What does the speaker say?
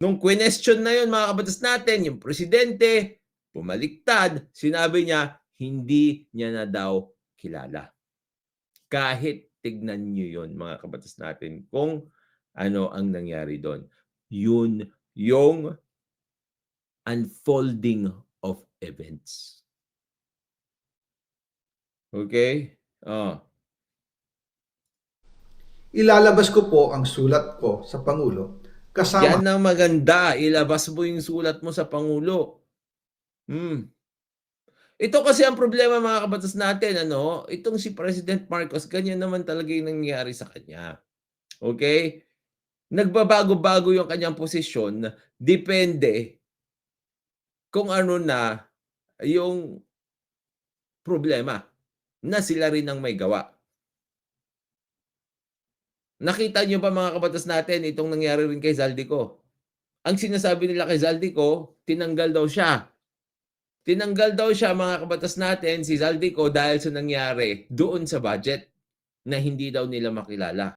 Nung question na yun, mga kabatas natin, yung presidente, pumaliktad, sinabi niya, hindi niya na daw kilala. Kahit tignan niyo yun, mga kabatas natin, kung ano ang nangyari doon. Yun yung unfolding of events. Okay? Oh. Ilalabas ko po ang sulat ko sa Pangulo kasama Yan ang maganda. Ilabas mo yung sulat mo sa Pangulo. Hmm. Ito kasi ang problema mga kabatas natin, ano, itong si President Marcos, ganyan naman talaga yung nangyayari sa kanya. Okay? Nagbabago-bago yung kanyang posisyon, depende kung ano na yung problema na sila rin ang may gawa. Nakita niyo ba mga kabatas natin itong nangyari rin kay Zaldico? Ang sinasabi nila kay Zaldico, tinanggal daw siya. Tinanggal daw siya mga kabatas natin si Zaldico dahil sa nangyari doon sa budget na hindi daw nila makilala.